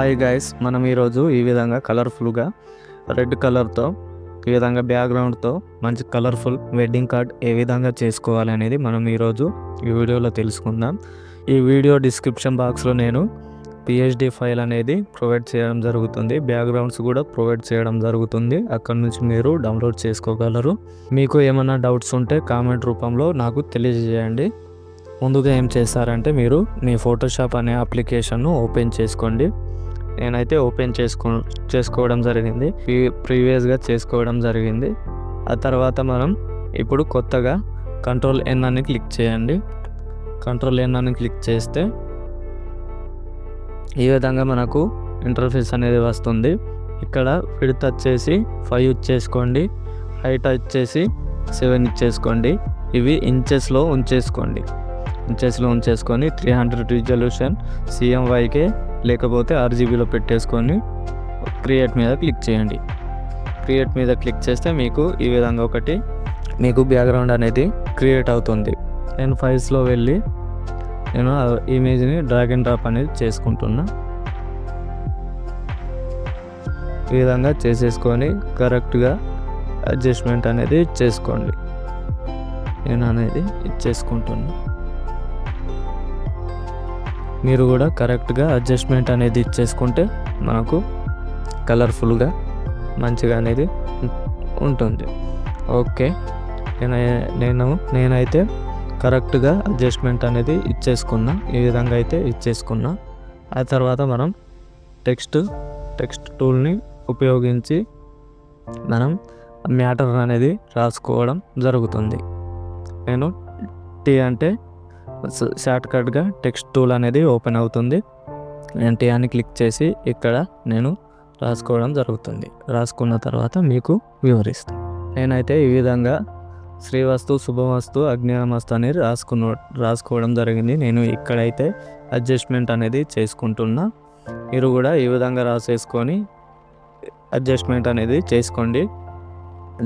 Hi guys మనం ఈరోజు ఈ విధంగా కలర్ఫుల్గా రెడ్ కలర్తో ఈ విధంగా బ్యాక్గ్రౌండ్తో మంచి కలర్ఫుల్ వెడ్డింగ్ కార్డ్ ఏ విధంగా చేసుకోవాలి అనేది మనం ఈరోజు ఈ వీడియోలో తెలుసుకుందాం. ఈ వీడియో డిస్క్రిప్షన్ బాక్స్లో నేను పిహెచ్డి ఫైల్ అనేది ప్రొవైడ్ చేయడం జరుగుతుంది. బ్యాక్గ్రౌండ్స్ కూడా ప్రొవైడ్ చేయడం జరుగుతుంది. అక్కడ నుంచి మీరు డౌన్లోడ్ చేసుకోగలరు. మీకు ఏమైనా డౌట్స్ ఉంటే కామెంట్ రూపంలో నాకు తెలియజేయండి. ముందుగా ఏం చేస్తారంటే మీరు మీ ఫోటోషాప్ అనే అప్లికేషన్ను ఓపెన్ చేసుకోండి. నేనైతే ఓపెన్ చేసుకో చేసుకోవడం జరిగింది. ప్రీవియస్గా చేసుకోవడం జరిగింది. ఆ తర్వాత మనం ఇప్పుడు కొత్తగా కంట్రోల్ ఎన్ అని క్లిక్ చేయండి. కంట్రోల్ ఎన్ అని క్లిక్ చేస్తే ఈ విధంగా మనకు ఇంటర్ఫేస్ అనేది వస్తుంది. ఇక్కడ ఫిడ్త్ వచ్చేసి ఫైవ్ ఇచ్చేసుకోండి. హైట్ వచ్చేసి సెవెన్ ఇచ్చేసుకోండి. ఇవి ఇంచెస్లో ఉంచేసుకోండి. ఇంచెస్లో ఉంచేసుకొని త్రీ హండ్రెడ్ రిజల్యూషన్ సిఎంవైకే లేకపోతే ఆర్జీబీలో పెట్టేసుకొని క్రియేట్ మీద క్లిక్ చేయండి. క్రియేట్ మీద క్లిక్ చేస్తే మీకు ఈ విధంగా ఒకటి మీకు బ్యాక్గ్రౌండ్ అనేది క్రియేట్ అవుతుంది. నేను ఫైల్స్లో వెళ్ళి నేను ఇమేజ్ని డ్రాగ్ అండ్ డ్రాప్ అనేది చేసుకుంటున్నా. ఈ విధంగా చేసేసుకొని కరెక్ట్గా అడ్జస్ట్మెంట్ అనేది చేసుకోండి. నేను అనేది చేసుకుంటున్నాను మీరు కూడా కరెక్ట్గా అడ్జస్ట్మెంట్ అనేది ఇచ్చేసుకుంటే మనకు కలర్ఫుల్గా మంచిగా అనేది ఉంటుంది. ఓకే. నేను నేను నేనైతే కరెక్ట్గా అడ్జస్ట్మెంట్ అనేది ఇచ్చేసుకున్నా ఈ విధంగా అయితే ఇచ్చేసుకున్నా. ఆ తర్వాత మనం టెక్స్ట్ టెక్స్ట్ టూల్ని ఉపయోగించి మనం మ్యాటర్ అనేది రాసుకోవడం జరుగుతుంది. నేను టీ అంటే షార్ట్కట్గా టెక్స్ట్ టూల్ అనేది ఓపెన్ అవుతుంది. నేను అని క్లిక్ చేసి ఇక్కడ నేను రాసుకోవడం జరుగుతుంది. రాసుకున్న తర్వాత మీకు వివరిస్తాను నేనైతే ఈ విధంగా శ్రీవస్తు శుభవస్తు అజ్ఞానమస్తు అనేది రాసుకున్న రాసుకోవడం జరిగింది. నేను ఇక్కడైతే అడ్జస్ట్మెంట్ అనేది చేసుకుంటున్నా. మీరు కూడా ఈ విధంగా రాసేసుకొని అడ్జస్ట్మెంట్ అనేది చేసుకోండి.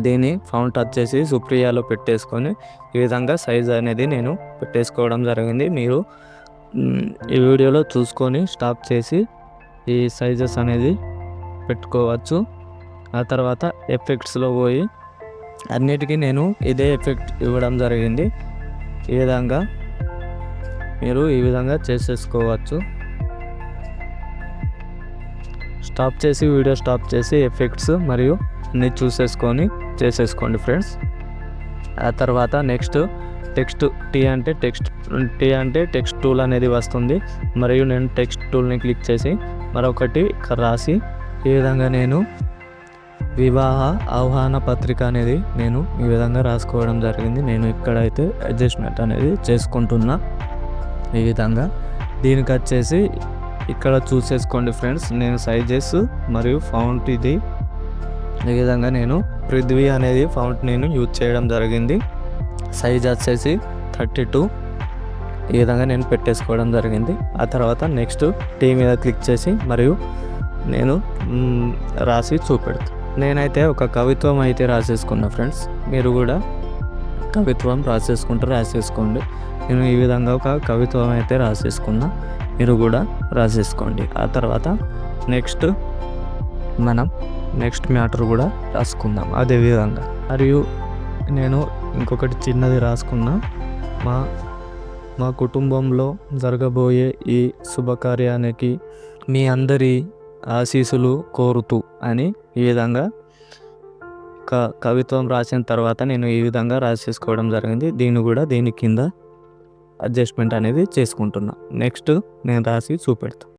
దీన్ని ఫౌంట్ వచ్చేసి సుప్రియాలో పెట్టేసుకొని ఈ విధంగా సైజ్ అనేది నేను పెట్టేసుకోవడం జరిగింది. మీరు ఈ వీడియోలో చూసుకొని స్టాప్ చేసి ఈ సైజెస్ అనేది పెట్టుకోవచ్చు. ఆ తర్వాత ఎఫెక్ట్స్లో పోయి అన్నిటికీ నేను ఇదే ఎఫెక్ట్ ఇవ్వడం జరిగింది. ఈ విధంగా మీరు ఈ విధంగా చేసేసుకోవచ్చు. స్టాప్ చేసి వీడియో స్టాప్ చేసి ఎఫెక్ట్స్ మరియు అన్ని చూసేసుకొని చేసేసుకోండి ఫ్రెండ్స్ ఆ తర్వాత నెక్స్ట్ టెక్స్ట్ టీ అంటే టెక్స్ట్ టీ అంటే టెక్స్ట్ టూల్ అనేది వస్తుంది. మరియు నేను టెక్స్ట్ టూల్ని క్లిక్ చేసి మరొకటి రాసి ఈ విధంగా నేను వివాహ ఆహ్వాన పత్రిక అనేది నేను ఈ విధంగా రాసుకోవడం జరిగింది. నేను ఇక్కడైతే అడ్జస్ట్మెంట్ అనేది చేసుకుంటున్నా. ఈ విధంగా దీనికి వచ్చేసి ఇక్కడ చూసేసుకోండి ఫ్రెండ్స్. నేను సైజెస్ మరియు ఫౌంట్ ఇది. ఈ విధంగా నేను పృథ్వీ అనేది ఫౌంట్ నేను యూజ్ చేయడం జరిగింది. సైజ్ వచ్చేసి థర్టీ టూ. ఈ విధంగా నేను పెట్టేసుకోవడం జరిగింది. ఆ తర్వాత నెక్స్ట్ టీ మీద క్లిక్ చేసి మరియు నేను రాసి చూపెడతాను నేనైతే ఒక కవిత్వం అయితే రాసేసుకున్నా ఫ్రెండ్స్. మీరు కూడా కవిత్వం రాసేసుకుంటే రాసేసుకోండి. నేను ఈ విధంగా ఒక కవిత్వం అయితే రాసేసుకున్నా. మీరు కూడా రాసేసుకోండి. ఆ తర్వాత నెక్స్ట్ మనం నెక్స్ట్ మ్యాటర్ కూడా రాసుకుందాం. అదే విధంగా. మరియు నేను ఇంకొకటి చిన్నది రాసుకున్నా. మా మా కుటుంబంలో జరగబోయే ఈ శుభకార్యానికి మీ అందరి ఆశీస్సులు కోరుతూ అని ఈ విధంగా క కవిత్వం రాసిన తర్వాత నేను ఈ విధంగా రాసేసుకోవడం జరిగింది. దీన్ని కూడా దీని కింద అడ్జస్ట్మెంట్ అనేది చేసుకుంటున్నా. నెక్స్ట్ నేను రాసి చూపెడతాను